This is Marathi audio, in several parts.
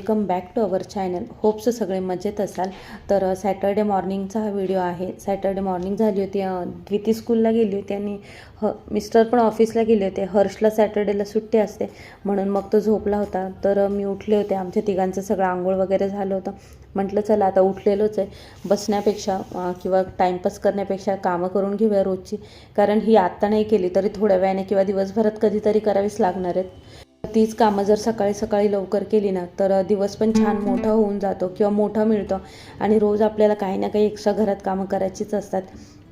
Welcome back to our channel. Hopes सगळे मजेत असाल. तर सॅटर्डे मॉर्निंगचा हा व्हिडिओ आहे. सॅटर्डे मॉर्निंग झाली होती. द्विती स्कूलला गेली होती आणि ह मिस्टर पण ऑफिसला गेले होते. हर्षला सॅटर्डेला सुट्टी असते. म्हणून मग तो झोपला होता. तर मी उठले होते. आमच्या तिघांचं सगळं आंघोळ वगैरे झालं होतं. म्हटलं चला आता उठलेलोच आहे. बसण्यापेक्षा किंवा टाईमपास करण्यापेक्षा कामं करून घेऊया रोजची. कारण ही आत्ता नाही केली तरी थोड्या वेळाने किंवा दिवसभरात कधीतरी करावीच लागणार आहेत. तीच कामं जर सकाळी सकाळी लवकर केली ना तर दिवस पण छान मोठा होऊन जातो किंवा मोठा मिळतो. आणि रोज आपल्याला काही ना काही एक्स्ट्रा घरात कामं करायचीच असतात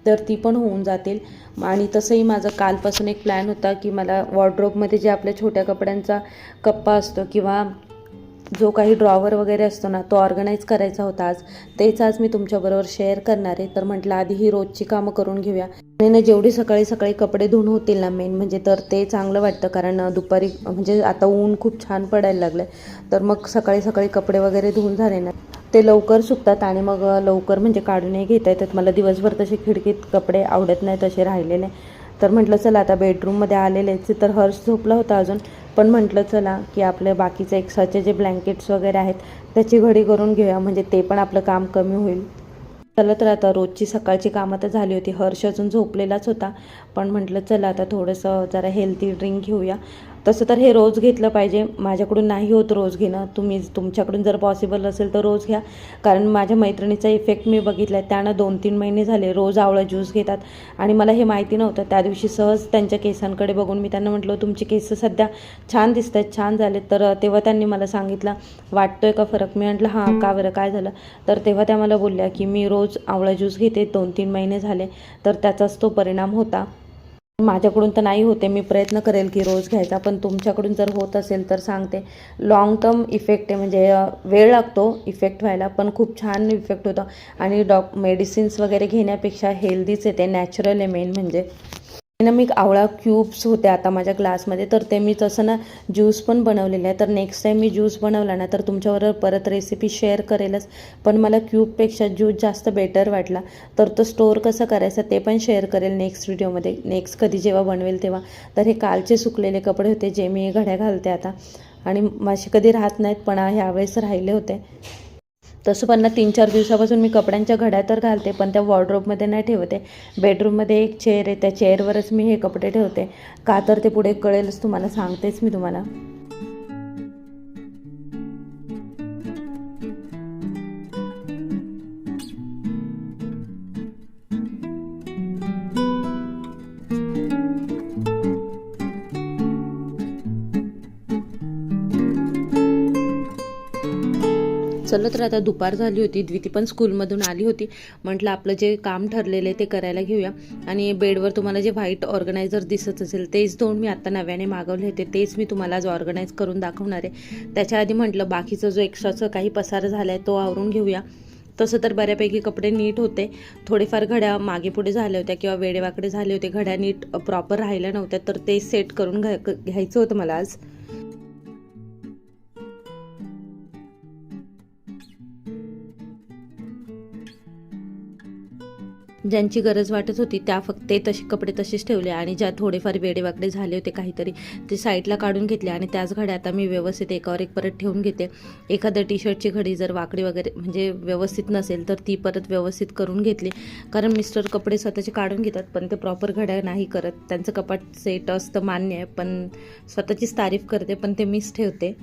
तर ती पण होऊन जातील. आणि तसंही माझं कालपासून एक प्लॅन होता की मला वॉर्ड्रोबमध्ये जे आपल्या छोट्या कपड्यांचा कप्पा असतो किंवा जो काही ड्रॉवर वगैरे असतो ना तो ऑर्गनाईज करायचा होता आज. तेच आज मी तुमच्याबरोबर शेअर करणार आहे. तर म्हटलं आधी ही रोजची कामं करून घेऊया. आणि जेवढी सकाळी सकाळी कपडे धुवून होतील ना मेन म्हणजे तर ते चांगलं वाटतं. कारण दुपारी म्हणजे आता ऊन खूप छान पडायला लागलं तर मग सकाळी सकाळी कपडे वगैरे धुवून झाले ना ते लवकर सुकतात आणि मग लवकर म्हणजे काढूनही घेता येतात. मला दिवसभर तसे खिडकीत कपडे आवडत नाही तसे राहिलेले तर म्हटलं चला आता बेडरूममध्ये आलेलेच तर हर्ष झोपला होता अजून पण म्हटलं चला की आपले बाकीचे एक्स्ट्राचे जे ब्लँकेट्स वगैरे आहेत त्याची घडी करून घेऊया. म्हणजे ते पण आपलं काम कमी होईल. चला तर आता रोजची सकाळची कामं तर झाली होती. हर्ष अजून झोपलेलाच होता. पण म्हटलं चला आता थोडंसं जरा हेल्दी ड्रिंक घेऊया. तसं तर हे रोज घेतलं पाहिजे. माझ्याकडून नाही होत रोज घेणं. तुम्ही तुमच्याकडून जर पॉसिबल असेल तर रोज घ्या. कारण माझ्या मैत्रिणीचा इफेक्ट मी बघितला आहे त्यानं दोन तीन महिने झाले रोज आवळा ज्यूस घेतात. आणि मला हे माहिती नव्हतं. त्या दिवशी सहज त्यांच्या केसांकडे बघून मी त्यांना म्हटलं तुमचे केस सध्या छान दिसत आहेत छान झाले तर तेव्हा त्यांनी मला सांगितलं वाटतोय का फरक? मी म्हटलं हां का बरं? काय झालं? तर तेव्हा त्या मला बोलल्या की मी रोज आवळा ज्यूस घेते. दोन तीन महिने झाले. तर त्याचाच तो परिणाम होता. माझ्याकडून तर नाही होते मी प्रयत्न करेल की रोज घ्यायचा पण तुमच्याकडून जर होत असेल तर सांगते. लाँग टर्म इफेक्ट आहे म्हणजे वेळ लागतो इफेक्ट व्हायला पण खूप छान इफेक्ट होतो. आणि डॉक मेडिसिन्स वगैरे घेण्यापेक्षा हेल्दीच आहे ते नॅचरल आहे मेन म्हणजे. ना मी आवळा क्यूब्स होते आता माझ्या ग्लासमध्ये तर ते मी तसं ना ज्यूस पण बनवलेलं आहे. तर नेक्स्ट टाईम मी ज्यूस बनवला ना तर तुमच्याबरोबर परत रेसिपी शेअर करेलच. पण मला क्यूबपेक्षा ज्यूस जास्त बेटर वाटला. तर तो स्टोअर कसं करायचा ते पण शेअर करेल नेक्स्ट व्हिडिओमध्ये नेक्स्ट कधी जेव्हा बनवेल तेव्हा. तर हे कालचे सुकलेले कपडे होते जे मी घड्या घालते आता. आणि माझे कधी राहत नाहीत पण ह्यावेळेस राहिले होते. तसं पण ना तीन चार दिवसापासून मी कपड्यांच्या घड्या तर घालते पण त्या वॉर्ड्रोबमध्ये नाही ठेवते. बेडरूममध्ये एक चेअर आहे त्या चेअरवरच मी हे कपडे ठेवते. का तर ते पुढे कळेलच तुम्हाला सांगतेच मी तुम्हाला. चलत तर आता दुपार झाली होती. द्विती पण स्कूलमधून आली होती. म्हटलं आपलं जे काम ठरलेलं आहे ते करायला घेऊया. आणि बेडवर तुम्हाला जे व्हाईट ऑर्गनायझर दिसत असेल तेच दोन मी आत्ता नव्याने मागवले होते. तेच मी तुम्हाला आज ऑर्गनाईज करून दाखवणार आहे. त्याच्या आधी म्हटलं बाकीचं जो एक्स्ट्राचं काही पसार झाला आहे तो आवरून घेऊया. तसं तर बऱ्यापैकी कपडे नीट होते. थोडेफार घड्या मागे पुढे झाल्या होत्या किंवा वेडेवाकडे झाले होते. घड्या नीट प्रॉपर राहिल्या नव्हत्या. तर ते सेट करून घ्या घ्यायचं होतं मला आज. ज्यांची गरज वाटत होती त्या फक्त ते तसे कपडे तसेच ठेवले आणि ज्या थोडेफार वेडेवाकडे झाले होते काहीतरी ते साईडला काढून घेतले आणि त्याच घड्या आता मी व्यवस्थित एकावर एक परत ठेवून घेते. एखाद्या टी शर्टची घडी जर वाकडी वगैरे म्हणजे व्यवस्थित नसेल तर ती परत व्यवस्थित करून घेतली. कारण मिस्टर कपडे स्वतःचे काढून घेतात पण ते प्रॉपर घड्या नाही करत. त्यांचं कपाट सेट असतं मान्य आहे पण स्वतःचीच तारीफ करते पण ते मिस ठेवते.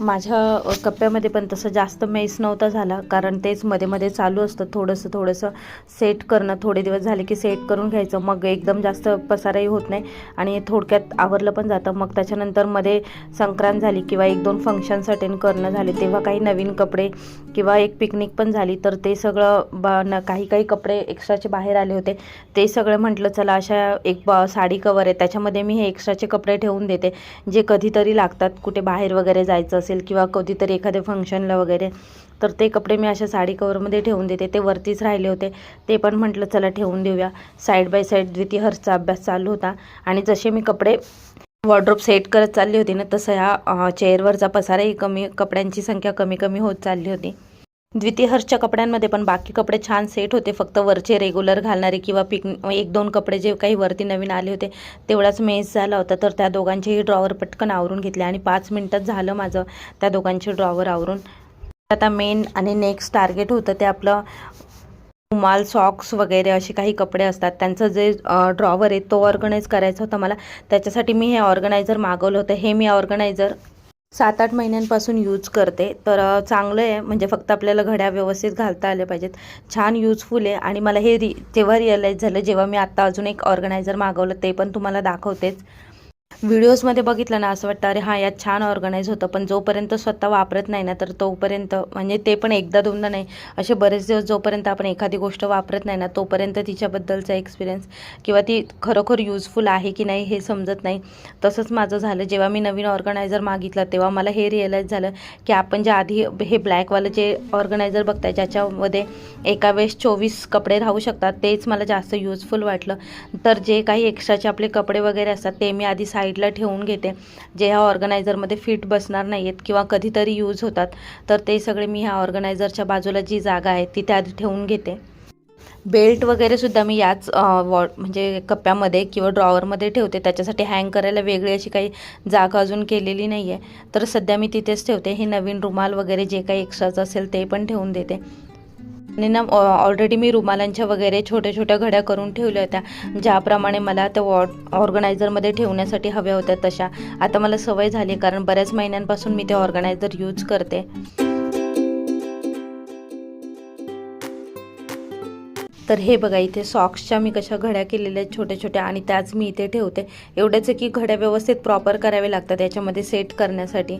माझ्या कप्प्यामध्ये पण तसं जास्त मेस नव्हता झाला. कारण तेच मध्ये मध्ये चालू असतं. थोडंसं थोडंसं सेट करणं थोडे दिवस झाले की सेट करून घ्यायचं. मग एकदम जास्त पसाराही होत नाही आणि थोडक्यात आवरलं पण जातं. मग त्याच्यानंतरमध्ये संक्रांत झाली किंवा एक दोन फंक्शन्स अटेंड करणं झाले. तेव्हा काही नवीन कपडे किंवा एक पिकनिक पण झाली. तर ते सगळं बा न काही काही कपडे एक्स्ट्राचे बाहेर आले होते. ते सगळं म्हटलं चला अशा एक बा साडी कवर आहे. त्याच्यामध्ये मी हे एक्स्ट्राचे कपडे ठेवून देते. जे कधीतरी लागतात कुठे बाहेर वगैरे जायचं असेल असेल किंवा कधीतरी एखाद्या फंक्शनला वगैरे तर ते कपडे मी अशा साडी कवरमध्ये ठेवून देते. ते वरतीच राहिले होते. ते पण म्हटलं चला ठेवून देऊया. साईड बाय साईड द्वितीय हर्षचा अभ्यास चालू होता. आणि जसे मी कपडे वॉर्ड्रोब सेट करत चालली होती ना तसं ह्या चेअरवरचा पसाराही कमी कपड्यांची संख्या कमी कमी होत चालली होती. द्वितीय हर्षच्या कपड्यांमध्ये पण बाकी कपडे छान सेट होते. फक्त वरचे रेग्युलर घालणारे किंवा पिक एक दोन कपडे जे काही वरती नवीन आले होते तेवढाच मेस झाला होता. तर त्या दोघांचेही ड्रॉवर पटकन आवरून घेतले आणि पाच मिनटात झालं माझं त्या दोघांचे ड्रॉवर आवरून. आता मेन आणि नेक्स्ट टार्गेट होतं ते आपलं रुमाल सॉक्स वगैरे असे काही कपडे असतात. त्यांचं जे ड्रॉवर आहे तो ऑर्गनाईज करायचा होता मला. त्याच्यासाठी मी हे ऑर्गनायझर मागवलं होतं. हे मी ऑर्गनायझर सात आठ महिन्यांपासून यूज करते. तर चांगलं आहे. म्हणजे फक्त आपल्याला घड्या व्यवस्थित घालता आल्या पाहिजेत. छान युजफुल आहे. आणि मला हे रि तेव्हा रिअलाईज झालं जेव्हा मी आत्ता अजून एक ऑर्गनायझर मागवलं ते पण तुम्हाला दाखवतेच. व्हिडिओजमध्ये बघितलं ना असं वाटतं अरे हां यात छान ऑर्गनाईज होतं पण जोपर्यंत स्वतः वापरत नाही ना तर तोपर्यंत म्हणजे ते पण एकदा दोनदा नाही असे बरेच दिवस जोपर्यंत आपण एखादी गोष्ट वापरत नाही ना तोपर्यंत तिच्याबद्दलचा एक्सपिरियन्स किंवा ती खरोखर युजफुल आहे की नाही हे समजत नाही. तसंच माझं झालं जेव्हा मी नवीन ऑर्गनायझर मागितलं तेव्हा मला हे रिअलाईज झालं की आपण जे आधी हे ब्लॅकवालं जे ऑर्गनायझर बघताय ज्याच्यामध्ये एका वेळेस चोवीस कपडे राहू शकतात तेच मला जास्त युजफुल वाटलं. तर जे काही एक्स्ट्राचे आपले कपडे वगैरे असतात ते मी आधी साईडला ठेवून घेते. जे ह्या ऑर्गनायझरमध्ये फिट बसणार नाही आहेत किंवा कधीतरी यूज होतात तर ते सगळे मी ह्या ऑर्गनायझरच्या बाजूला जी जागा आहे ती त्यात ठेवून घेते. बेल्ट वगैरे सुद्धा मी याच वॉ म्हणजे कप्प्यामध्ये किंवा ड्रॉवरमध्ये ठेवते. त्याच्यासाठी हँग करायला वेगळी अशी काही जागा अजून केलेली नाही आहे तर सध्या मी तिथेच ठेवते. हे नवीन रुमाल वगैरे जे काही एक्स्ट्राचं असेल ते पण ठेवून देते. आणि ना ऑलरेडी मी रुमालांच्या वगैरे छोट्या छोट्या घड्या करून ठेवल्या होत्या. ज्याप्रमाणे मला त्या वॉ ऑर्गनायझरमध्ये ठेवण्यासाठी हव्या होत्या तशा. आता मला सवय झाली कारण बऱ्याच महिन्यांपासून मी ते ऑर्गनायझर यूज करते. तर हे बघा इथे सॉक्सच्या मी कशा घड्या केलेल्या आहेत छोट्या छोट्या आणि त्याच मी इथे ठेवते. एवढंच आहे की घड्या व्यवस्थित प्रॉपर करावे लागतात याच्यामध्ये सेट करण्यासाठी.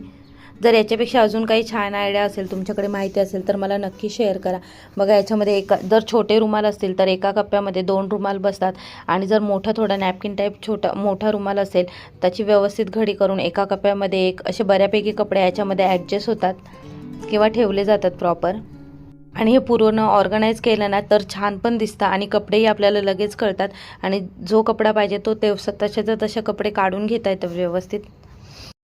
जर याच्यापेक्षा अजून काही छान आयडिया असेल तुमच्याकडे माहिती असेल तर मला नक्की शेअर करा. बघा याच्यामध्ये एका जर छोटे रुमाल असतील तर एका कप्प्यामध्ये दोन रुमाल बसतात. आणि जर मोठा थोडा नॅपकिन टाईप छोटा मोठा रुमाल असेल त्याची व्यवस्थित घडी करून एका कप्प्यामध्ये एक असे बऱ्यापैकी कपडे याच्यामध्ये ॲडजस्ट होतात किंवा ठेवले जातात प्रॉपर आणि हे पूर्ण ऑर्गनाईज केलं ना तर छान पण दिसतं आणि कपडेही आपल्याला लगेच कळतात. आणि जो कपडा पाहिजे तो ते तशाच्या तसे कपडे काढून घेता येतं व्यवस्थित.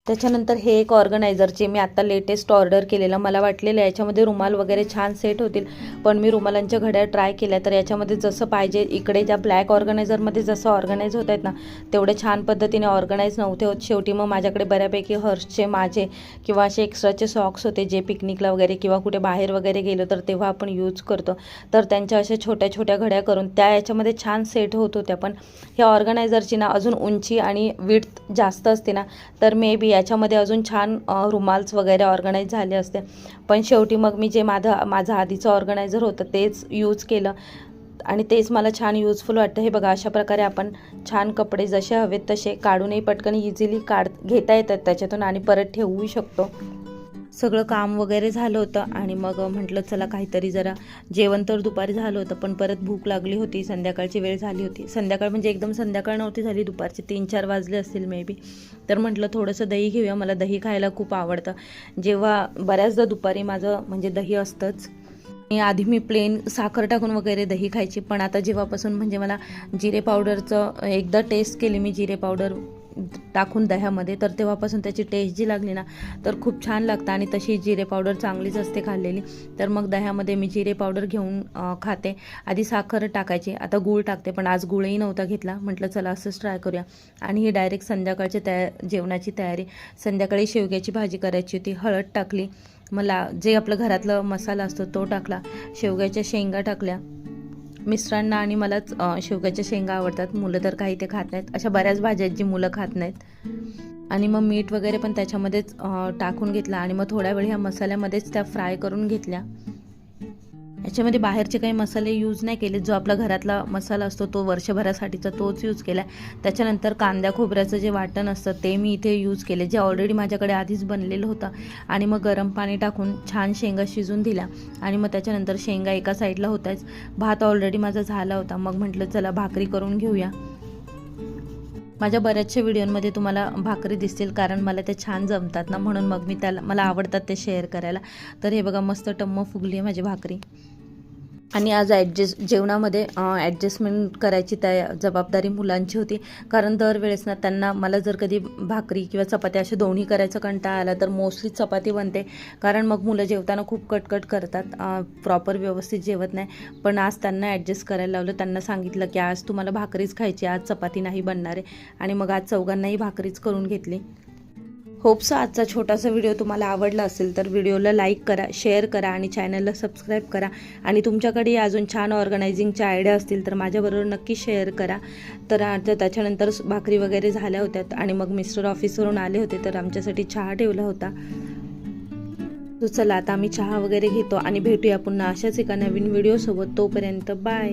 त्याच्यानंतर हे एक ऑर्गनायझरचे मी आत्ता लेटेस्ट ऑर्डर केलेलं मला वाटलेलं याच्यामध्ये रुमाल वगैरे छान सेट होतील. पण मी रुमालांच्या घड्या ट्राय केल्या तर याच्यामध्ये जसं पाहिजे इकडे ज्या ब्लॅक ऑर्गनायझरमध्ये जसं ऑर्गनाईज होत आहेत ना तेवढे छान पद्धतीने ऑर्गनाईज नव्हते होत. शेवटी मग माझ्याकडे बऱ्यापैकी हर्सचे माझे किंवा असे एक्स्ट्राचे सॉक्स होते जे पिकनिकला वगैरे किंवा कुठे बाहेर वगैरे गेलो तर तेव्हा आपण यूज करतो. तर त्यांच्या अशा छोट्या छोट्या घड्या करून त्या याच्यामध्ये छान सेट होत होत्या. पण ह्या ऑर्गनायझरची ना अजून उंची आणि विड्थ जास्त असते ना तर मे बी याच्यामध्ये अजून छान रुमाल्स वगैरे ऑर्गनाईज झाले असते. पण शेवटी मग मी जे माझं माझं आधीचं ऑर्गनायझर होतं तेच यूज केलं. आणि तेच मला छान यूजफुल वाटतं. हे बघा अशा प्रकारे आपण छान कपडे जसे हवेत तसे काढूनही पटकन इझिली काढ घेता येतात त्याच्यातून आणि परत ठेवूही शकतो. सगळं काम वगैरे झालं होतं आणि मग म्हटलं चला काहीतरी जरा जेवण तर दुपारी झालं होतं पण परत भूक लागली होती संध्याकाळची वेळ झाली होती. संध्याकाळ म्हणजे एकदम संध्याकाळ नव्हती झाली दुपारचे तीन चार वाजले असतील मे बी तर म्हटलं थोडंसं दही घेऊया मला दही खायला खूप आवडतं. जेव्हा बऱ्याचदा दुपारी माझं म्हणजे दही असतंच. आणि आधी मी प्लेन साखर टाकून वगैरे दही खायची पण आता जेव्हापासून म्हणजे मला जिरे पावडरचं एकदा टेस्ट केली मी जिरे पावडर टाकून दह्यामध्ये तर तेव्हापासून त्याची टेस्ट जी लागली ना तर खूप छान लागतं. आणि तशी जिरे पावडर चांगलीच असते खाल्लेली. तर मग दह्यामध्ये मी जिरे पावडर घेऊन खाते. आधी साखर टाकायची. आता गूळ टाकते पण आज गुळही नव्हता घेतला. म्हटलं चला असंच ट्राय करूया. आणि ही डायरेक्ट संध्याकाळची तया जेवणाची तयारी. संध्याकाळी शेवग्याची भाजी करायची होती. हळद टाकली. मला जे आपलं घरातलं मसाला असतो तो टाकला. शेवग्याच्या शेंगा टाकल्या. मिस्टरांना आणि मलाच शेवग्याच्या शेंगा आवडतात. मुलं तर काही ते खात नाहीत. अशा बऱ्याच भाज्या आहेत जी मुलं खात नाहीत. आणि मग मीठ वगैरे पण त्याच्यामध्येच टाकून घेतला आणि मग थोड्या वेळ ह्या मसाल्यामध्येच त्या फ्राय करून घेतल्या. याच्यामध्ये बाहेरचे काही मसाले यूज नाही केले. जो आपला घरातला मसाला असतो तो वर्षभरासाठीचा तोच यूज केला. त्याच्यानंतर कांद्या खोबऱ्याचं जे वाटण असतं ते मी इथे यूज केले जे ऑलरेडी माझ्याकडे आधीच बनलेलं होतं. आणि मग गरम पाणी टाकून छान शेंगा शिजून दिल्या. आणि मग त्याच्यानंतर शेंगा एका साईडला होताच भात ऑलरेडी माझा झाला होता. मग म्हटलं चला भाकरी करून घेऊया. माझ्या बऱ्याचशा व्हिडिओमध्ये तुम्हाला भाकरी दिसतील कारण मला ते छान जमतात ना म्हणून मग मी त्याला मला आवडतात ते शेअर करायला. तर हे बघा मस्त टम्म फुगली आहे माझी भाकरी. आणि आज ॲडजस्ट जेवणामध्ये ॲडजस्टमेंट करायची त्या जबाबदारी मुलांची होती. कारण दरवेळेस ना त्यांना मला जर कधी भाकरी किंवा चपाती असे दोन्ही करायचं कंटाळा आला तर मोस्टली चपाती बनते. कारण मग मुलं जेवताना खूप कटकट करतात. प्रॉपर व्यवस्थित जेवत नाही. पण आज त्यांना ॲडजस्ट करायला लावलं. त्यांना सांगितलं की आज तुम्हाला भाकरीच खायची आज चपाती नाही बनणार आहे. आणि मग आज चौघांनाही भाकरीच करून घेतली. होप्स आजचा छोटासा व्हिडिओ तुम्हाला आवडला असेल तर व्हिडिओला लाईक करा शेअर करा आणि चॅनलला सबस्क्राईब करा. आणि तुमच्याकडे अजून छान ऑर्गनायझिंगच्या आयडिया असतील तर माझ्याबरोबर नक्की शेअर करा. तर त्याच्यानंतर भाकरी वगैरे झाल्या होत्या आणि मग मिस्टर ऑफिसवरून आले होते तर आमच्यासाठी चहा ठेवला होता. तो चला आता आम्ही चहा वगैरे घेतो आणि भेटूया पुन्हा अशाच एका नवीन व्हिडिओसोबत तोपर्यंत बाय